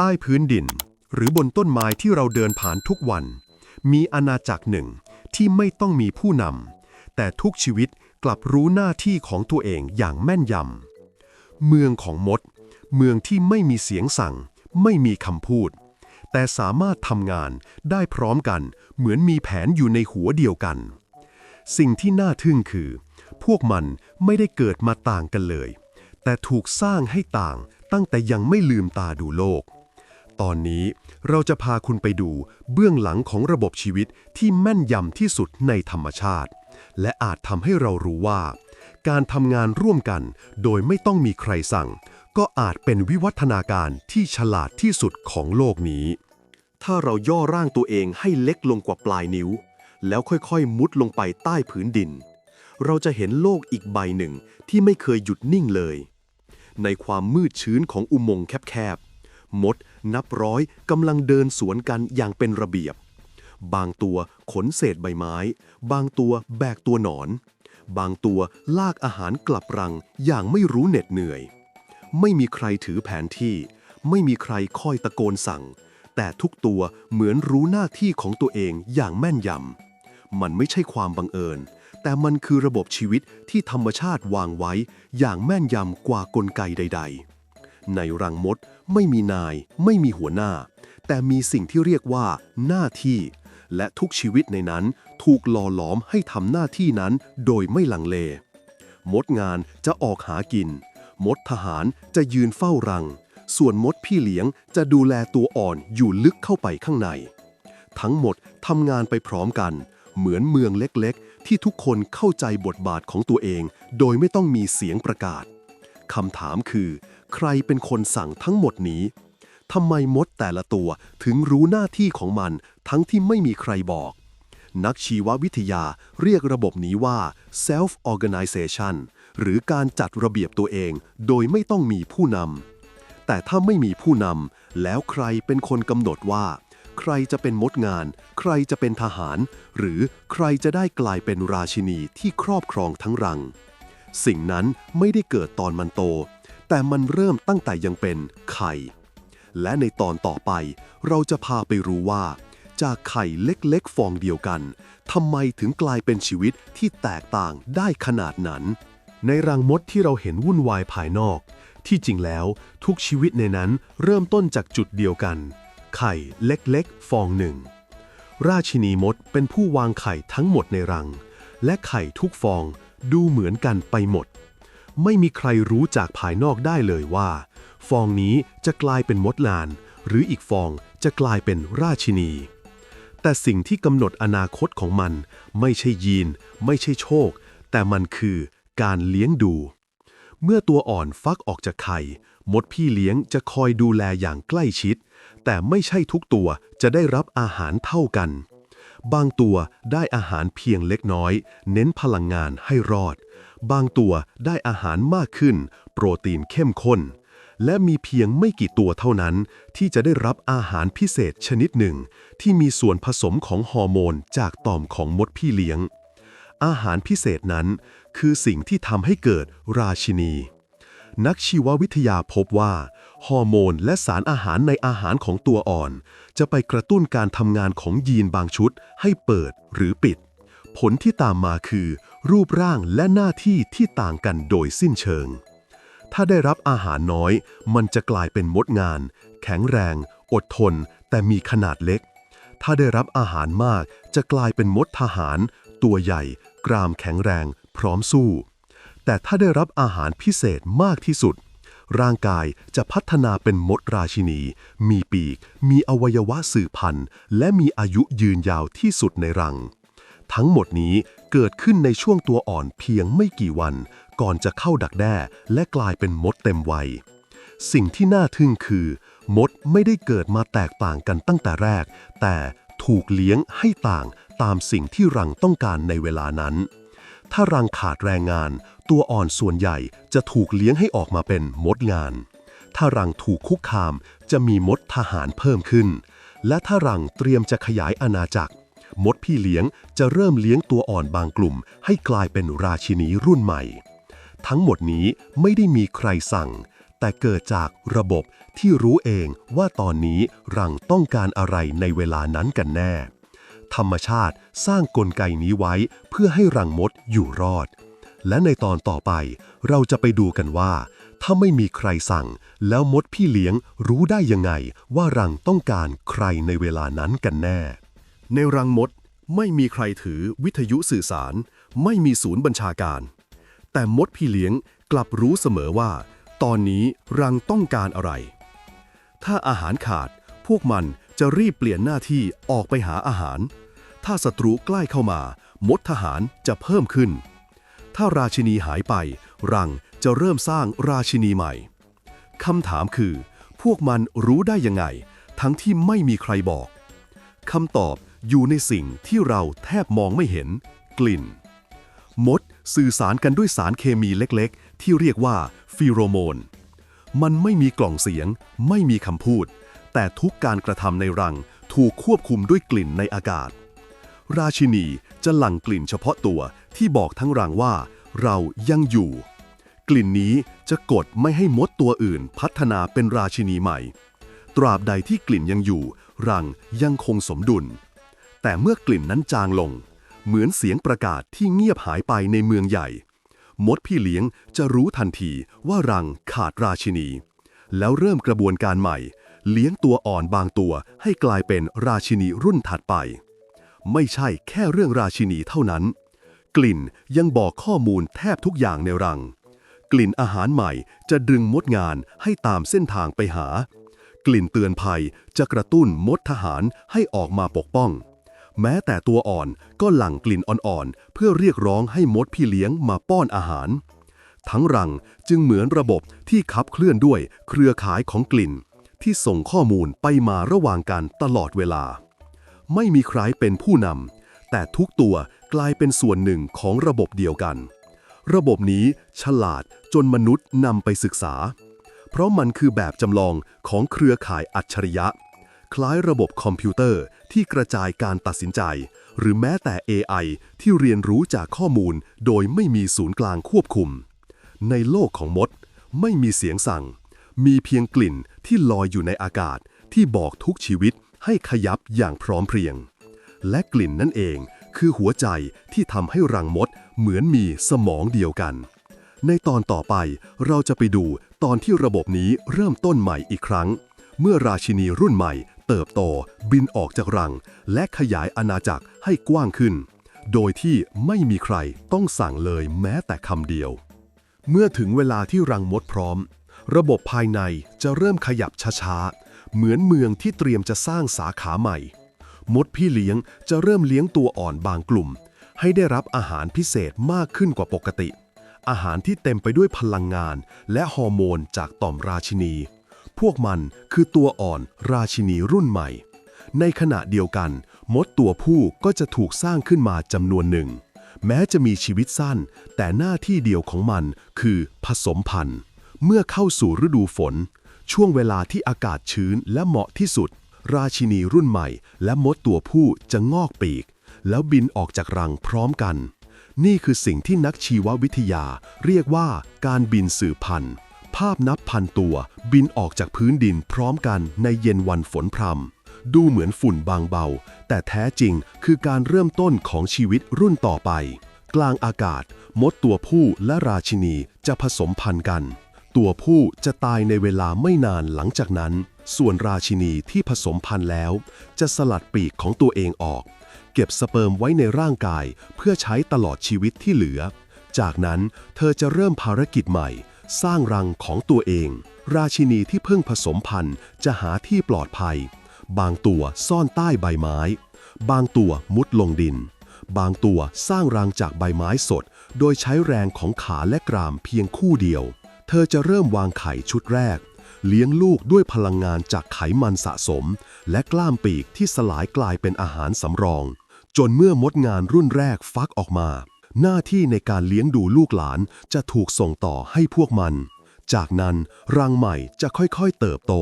ใต้พื้นดิน หรือบนต้นไม้ที่เราเดินผ่านทุกวัน มีอาณาจักรหนึ่งที่ไม่ต้องมีผู้นำแต่ทุกชีวิตกลับรู้หน้าที่ของตัวเองอย่างแม่นยำเมืองของมด เมืองที่ไม่มีเสียงสั่ง ไม่มีคำพูด แต่สามารถทำงานได้พร้อมกัน เหมือนมีแผนอยู่ในหัวเดียวกัน สิ่งที่น่าทึ่งคือ พวกมันไม่ได้เกิดมาต่างกันเลย แต่ถูกสร้างให้ต่างตั้งแต่ยังไม่ลืมตาดูโลก ตอนนี้เราจะพาคุณไปดูเบื้องหลังของระบบชีวิตที่แม่นยำที่สุดในธรรมชาติ และอาจทำให้เรารู้ว่า การทำงานร่วมกันโดยไม่ต้องมีใครสั่ง ก็อาจเป็นวิวัฒนาการที่ฉลาดที่สุดของโลกนี้ ถ้าเราย่อร่างตัวเองให้เล็กลงกว่าปลายนิ้ว แล้วค่อยๆ มุดลงไปใต้ผืนดิน เราจะเห็นโลกอีกใบหนึ่งที่ไม่เคยหยุดนิ่งเลย ในความมืดชื้นของอุโมงค์แคบ มด นับร้อยกำลังเดินสวนกันอย่างเป็นระเบียบ บางตัวขนเศษใบไม้ บางตัวแบกตัวหนอน บางตัวลากอาหารกลับรังอย่างไม่รู้เหน็ดเหนื่อย ไม่มีใครถือแผนที่ ไม่มีใครคอยตะโกนสั่ง แต่ทุกตัวเหมือนรู้หน้าที่ของตัวเองอย่างแม่นยำมันไม่ใช่ความบังเอิญแต่มันคือระบบชีวิตที่ธรรมชาติวางไว้อย่างแม่นยำกว่ากลไกใด ๆ ในรังมด ไม่มีนาย ไม่มีหัวหน้า แต่มีสิ่งที่เรียกว่า หน้าที่ และทุกชีวิตในนั้นถูกหล่อหลอมให้ทำหน้าที่นั้นโดยไม่ลังเล มดงานจะออกหากิน มดทหารจะยืนเฝ้ารัง ส่วนมดพี่เลี้ยงจะดูแลตัวอ่อนอยู่ลึกเข้าไปข้างใน ทั้งหมดทำงานไปพร้อมกัน เหมือนเมืองเล็กๆ ที่ทุกคนเข้าใจบทบาทของตัวเอง โดยไม่ต้องมีเสียงประกาศ คำถามคือ ใครเป็นคนสั่งทั้งหมดนี้ทำไมมดแต่ละตัวถึงรู้หน้าที่ของมัน ทั้งที่ไม่มีใครบอก นักชีววิทยาเรียกระบบนี้ว่า self organization หรือการจัดระเบียบตัวเอง โดยไม่ต้องมีผู้นำแต่ถ้าไม่มีผู้นำแล้วใครเป็นคนกำหนดว่า ใครจะเป็นมดงาน ใครจะเป็นทหาร หรือใครจะได้กลายเป็นราชินีที่ครอบครองทั้งรัง สิ่งนั้นไม่ได้เกิดตอนมันโต แต่มันเริ่มตั้งแต่ยังเป็นไข่ และในตอนต่อไป เราจะพาไปรู้ว่า จากไข่เล็กๆ ฟองเดียวกันทำไมถึงกลายเป็นชีวิตที่แตกต่างได้ขนาดนั้น ในรังมดที่เราเห็นวุ่นวายภายนอก ที่จริงแล้วทุกชีวิตในนั้นเริ่มต้นจากจุดเดียวกัน ไข่เล็กๆ ฟองหนึ่งราชินีมดเป็นผู้วางไข่ทั้งหมดในรัง และไข่ทุกฟอง ดูเหมือนกันไปหมด ไม่มีใครรู้จากภายนอกได้เลยว่า ฟองนี้จะกลายเป็นมดลาน หรืออีกฟองจะกลายเป็นราชินี แต่สิ่งที่กำหนดอนาคตของมัน ไม่ใช่ยีน ไม่ใช่โชค แต่มันคือการเลี้ยงดู เมื่อตัวอ่อนฟักออกจากไข่ มดพี่เลี้ยงจะคอยดูแลอย่างใกล้ชิด แต่ไม่ใช่ทุกตัวจะได้รับอาหารเท่ากัน บางตัวได้อาหารเพียงเล็กน้อย เน้นพลังงานให้รอด บางตัวได้อาหารมากขึ้น โปรตีนเข้มข้น และมีเพียงไม่กี่ตัวเท่านั้น ที่จะได้รับอาหารพิเศษชนิดหนึ่ง ที่มีส่วนผสมของฮอร์โมนจากต่อมของมดพี่เลี้ยง อาหารพิเศษนั้น คือสิ่งที่ทำให้เกิดราชินี นักชีววิทยาพบว่า ฮอร์โมนและสารอาหารในอาหารของตัวอ่อน จะไปกระตุ้นการทำงานของยีนบางชุด ให้เปิดหรือปิด ผลที่ตามมาคือ รูปร่างและหน้าที่ที่ต่างกันโดยสิ้นเชิง ถ้าได้รับอาหารน้อย มันจะกลายเป็นมดงาน แข็งแรง อดทน แต่มีขนาดเล็ก ถ้าได้รับอาหารมากจะกลายเป็นมดทหาร ตัวใหญ่ กรามแข็งแรง พร้อมสู้ แต่ถ้าได้รับอาหารพิเศษมากที่สุด ร่างกายจะพัฒนาเป็นมดราชินี มีปีก มีอวัยวะสืบพันธุ์ และมีอายุยืนยาวที่สุดในรัง ทั้งหมดนี้เกิดขึ้นในช่วงตัวอ่อนเพียงไม่กี่วัน ก่อนจะเข้าดักแด้และกลายเป็นมดเต็มวัย สิ่งที่น่าทึ่งคือ มดไม่ได้เกิดมาแตกต่างกันตั้งแต่แรก แต่ถูกเลี้ยงให้ต่างตามสิ่งที่รังต้องการในเวลานั้น ถ้ารังขาดแรงงาน ตัวอ่อนส่วนใหญ่จะถูกเลี้ยงให้ออกมาเป็นมดงาน ถ้ารังถูกคุกคาม จะมีมดทหารเพิ่มขึ้น และถ้ารังเตรียมจะขยายอาณาจักร มดพี่เลี้ยงจะเริ่มเลี้ยงตัวอ่อนบางกลุ่ม ให้กลายเป็นราชินีรุ่นใหม่ ทั้งหมดนี้ไม่ได้มีใครสั่ง แต่เกิดจากระบบที่รู้เองว่าตอนนี้รังต้องการอะไรในเวลานั้นกันแน่ ธรรมชาติสร้างกลไกนี้ไว้เพื่อให้รังมดอยู่รอด และในตอนต่อไปเราจะไปดูกันว่า ถ้าไม่มีใครสั่ง แล้วมดพี่เลี้ยงรู้ได้ยังไง ว่ารังต้องการใครในเวลานั้นกันแน่ ในรังมดไม่มีใครถือวิทยุสื่อสาร ไม่มีศูนย์บัญชาการ แต่มดพี่เลี้ยงกลับรู้เสมอว่า ตอนนี้รังต้องการอะไร ถ้าอาหารขาดพวกมัน จะรีบเปลี่ยนหน้าที่ออกไปหาอาหาร ถ้าศัตรูใกล้เข้ามา มดทหารจะเพิ่มขึ้น ถ้าราชินีหายไป รังจะเริ่มสร้างราชินีใหม่คำถามคือ พวกมันรู้ได้ยังไง ทั้งที่ไม่มีใครบอกคำตอบอยู่ในสิ่งที่เราแทบมองไม่เห็น กลิ่น มดสื่อสารกันด้วยสารเคมีเล็กๆ ที่เรียกว่าฟีโรโมน มันไม่มีกล่องเสียง ไม่มีคำพูด แต่ทุกการกระทำในรังถูกควบคุมด้วยกลิ่นในอากาศ ราชินีจะหลั่งกลิ่นเฉพาะตัวที่บอกทั้งรังว่า เรายังอยู่ กลิ่นนี้จะกดไม่ให้มดตัวอื่นพัฒนาเป็นราชินีใหม่ ตราบใดที่กลิ่นยังอยู่ รังยังคงสมดุล แต่เมื่อกลิ่นนั้นจางลง เหมือนเสียงประกาศที่เงียบหายไปในเมืองใหญ่ มดพี่เลี้ยงจะรู้ทันทีว่ารังขาดราชินี แล้วเริ่มกระบวนการใหม่ เลี้ยงตัวอ่อนบางตัวให้กลายเป็นราชินีรุ่นถัดไป ไม่ใช่แค่เรื่องราชินีเท่านั้น กลิ่นยังบอกข้อมูลแทบทุกอย่างในรัง กลิ่นอาหารใหม่จะดึงมดงานให้ตามเส้นทางไปหา กลิ่นเตือนภัยจะกระตุ้นมดทหารให้ออกมาปกป้อง แม้แต่ตัวอ่อนก็หลั่งกลิ่นอ่อนๆ เพื่อเรียกร้องให้มดพี่เลี้ยงมาป้อนอาหาร ทั้งรังจึงเหมือนระบบที่ขับเคลื่อนด้วยเครือข่ายของกลิ่น ที่ส่งข้อมูลไปมาระหว่างกันตลอดเวลา ไม่มีใครเป็นผู้นำแต่ทุกตัวกลายเป็นส่วนหนึ่งของระบบเดียวกัน ระบบนี้ฉลาดจนมนุษย์นำไปศึกษา เพราะมันคือแบบจำลองของเครือข่ายอัจฉริยะ คล้ายระบบคอมพิวเตอร์ที่กระจายการตัดสินใจ หรือแม้แต่ AI ที่เรียนรู้จากข้อมูลโดยไม่มีศูนย์กลางควบคุม ในโลกของมด ไม่มีเสียงสั่ง มีเพียงกลิ่นที่ลอยอยู่ในอากาศที่บอกทุกชีวิตให้ขยับอย่างพร้อมเพรียง และกลิ่นนั่นเองคือหัวใจที่ทำให้รังมดเหมือนมีสมองเดียวกัน ในตอนต่อไปเราจะไปดูตอนที่ระบบนี้เริ่มต้นใหม่อีกครั้ง เมื่อราชินีรุ่นใหม่ เติบโตบินออกจากรัง และขยายอาณาจักรให้กว้างขึ้น โดยที่ไม่มีใครต้องสั่งเลยแม้แต่คำเดียว เมื่อถึงเวลาที่รังมดพร้อม ระบบภายในจะเริ่มขยับช้าๆ เหมือนเมืองที่เตรียมจะสร้างสาขาใหม่ มดพี่เลี้ยงจะเริ่มเลี้ยงตัวอ่อนบางกลุ่ม ให้ได้รับอาหารพิเศษมากขึ้นกว่าปกติ อาหารที่เต็มไปด้วยพลังงาน และฮอร์โมนจากต่อมราชินี พวกมันคือตัวอ่อนราชินีรุ่นใหม่ ในขณะเดียวกัน มดตัวผู้ก็จะถูกสร้างขึ้นมาจำนวนหนึ่ง แม้จะมีชีวิตสั้น แต่หน้าที่เดียวของมันคือผสมพันธุ์ เมื่อเข้าสู่ฤดูฝน ช่วงเวลาที่อากาศชื้นและเหมาะที่สุด ราชินีรุ่นใหม่ และมดตัวผู้จะงอกปีก แล้วบินออกจากรังพร้อมกัน นี่คือสิ่งที่นักชีววิทยาเรียกว่าการบินสืบพันธุ์ ภาพนับพันตัวบินออกจากพื้นดินพร้อมกันในเย็นวันฝนพรำดูเหมือนฝุ่นบางเบา แต่แท้จริงคือการเริ่มต้นของชีวิตรุ่นต่อไป กลางอากาศ มดตัวผู้และราชินีจะผสมพันธุ์กัน ตัวผู้จะตายในเวลาไม่นานหลังจากนั้น ส่วนราชินีที่ผสมพันธุ์แล้ว จะสลัดปีกของตัวเองออก เก็บสเปิร์มไว้ในร่างกายเพื่อใช้ตลอดชีวิตที่เหลือ จากนั้นเธอจะเริ่มภารกิจใหม่ สร้างรังของตัวเอง ราชินีที่เพิ่งผสมพันธุ์จะหาที่ปลอดภัย บางตัวซ่อนใต้ใบไม้ บางตัวมุดลงดิน บางตัวสร้างรังจากใบไม้สด โดยใช้แรงของขาและกรามเพียงคู่เดียว เธอจะเริ่มวางไข่ชุดแรก เลี้ยงลูกด้วยพลังงานจากไขมันสะสม และกล้ามปีกที่สลายกลายเป็นอาหารสำรอง จนเมื่อมดงานรุ่นแรกฟักออกมา หน้าที่ในการเลี้ยงดูลูกหลานจะถูกส่งต่อให้พวกมัน จากนั้นรังใหม่จะค่อยๆเติบโต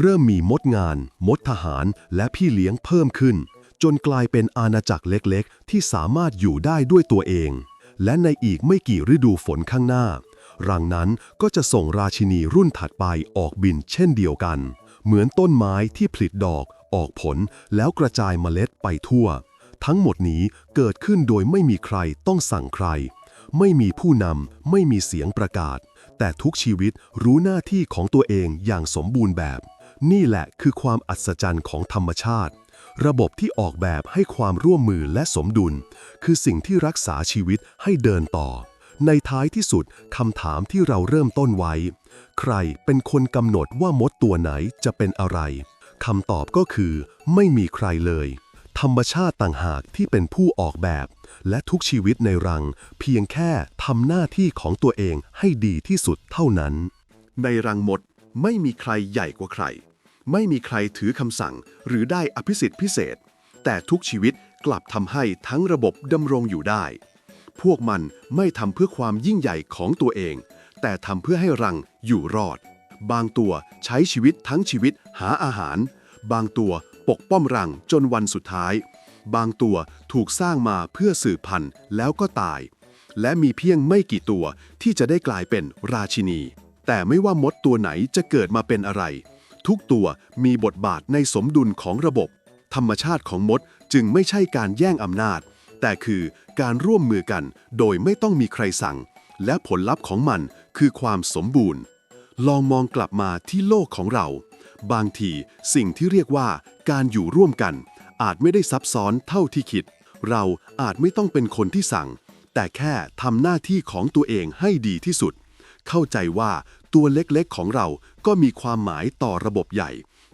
เริ่มมีมดงาน มดทหาร และพี่เลี้ยงเพิ่มขึ้น จนกลายเป็นอาณาจักรเล็กๆ ที่สามารถอยู่ได้ด้วยตัวเอง และในอีกไม่กี่ฤดูฝนข้างหน้า รังนั้นก็จะส่งราชินีรุ่นถัดไปออกบินเช่นเดียวกัน เหมือนต้นไม้ที่ผลิดอกออกผลแล้วกระจายเมล็ดไปทั่ว ทั้งหมดนี้เกิดขึ้นโดยไม่มีใครต้องสั่งใคร ไม่มีผู้นำไม่มีเสียงประกาศ แต่ทุกชีวิตรู้หน้าที่ของตัวเองอย่างสมบูรณ์แบบ นี่แหละคือความอัศจรรย์ของธรรมชาติ ระบบที่ออกแบบให้ความร่วมมือและสมดุล คือสิ่งที่รักษาชีวิตให้เดินต่อ ในท้ายที่สุดคำถามที่เราเริ่มต้นไว้ ใครเป็นคนกำหนดว่ามดตัวไหนจะเป็นอะไรคำตอบก็คือ ไม่มีใครเลย ธรรมชาติต่างหากที่เป็นผู้ออกแบบ และทุกชีวิตในรัง เพียงแค่ทำหน้าที่ของตัวเองให้ดีที่สุดเท่านั้น ในรังมดไม่มีใครใหญ่กว่าใคร ไม่มีใครถือคำสั่งหรือได้อภิสิทธิ์พิเศษ แต่ทุกชีวิตกลับทำให้ทั้งระบบดำรงอยู่ได้ พวกมันไม่ทำเพื่อความยิ่งใหญ่ของตัวเอง แต่ทำเพื่อให้รังอยู่รอด บางตัวใช้ชีวิตทั้งชีวิตหาอาหาร บางตัวปกป้องรังจนวันสุดท้าย บางตัวถูกสร้างมาเพื่อสืบพันธุ์แล้วก็ตาย และมีเพียงไม่กี่ตัวที่จะได้กลายเป็นราชินี แต่ไม่ว่ามดตัวไหนจะเกิดมาเป็นอะไร ทุกตัวมีบทบาทในสมดุลของระบบ ธรรมชาติของมดจึงไม่ใช่การแย่งอำนาจ แต่คือการร่วมมือกันโดยไม่ต้องมีใครสั่ง และผลลัพธ์ของมันคือความสมบูรณ์ ลองมองกลับมาที่โลกของเรา บางทีสิ่งที่เรียกว่าการอยู่ร่วมกัน อาจไม่ได้ซับซ้อนเท่าที่คิด เราอาจไม่ต้องเป็นคนที่สั่ง แต่แค่ทำหน้าที่ของตัวเองให้ดีที่สุด เข้าใจว่าตัวเล็กๆของเราก็มีความหมายต่อระบบใหญ่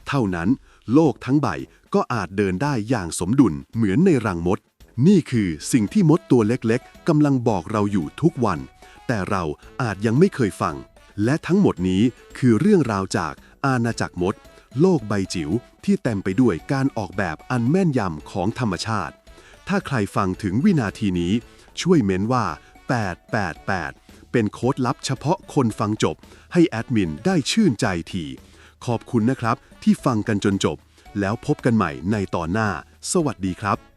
เท่านั้นโลกทั้งใบก็อาจเดินได้อย่างสมดุลเหมือนในรังมด นี่คือสิ่งที่มดตัวเล็กๆกำลังบอกเราอยู่ทุกวัน แต่เราอาจยังไม่เคยฟัง และทั้งหมดนี้คือเรื่องราวจากอาณาจักรมด โลกใบจิ๋วที่เต็มไปด้วยการออกแบบอันแม่นยำของธรรมชาติ ถ้าใครฟังถึงวินาทีนี้ ช่วยเม้นว่า 888 เป็นโค้ดลับเฉพาะคนฟังจบ ให้แอดมินได้ชื่นใจทีขอบคุณนะครับที่ฟังกันจนจบ แล้วพบกันใหม่ในตอนหน้า สวัสดีครับ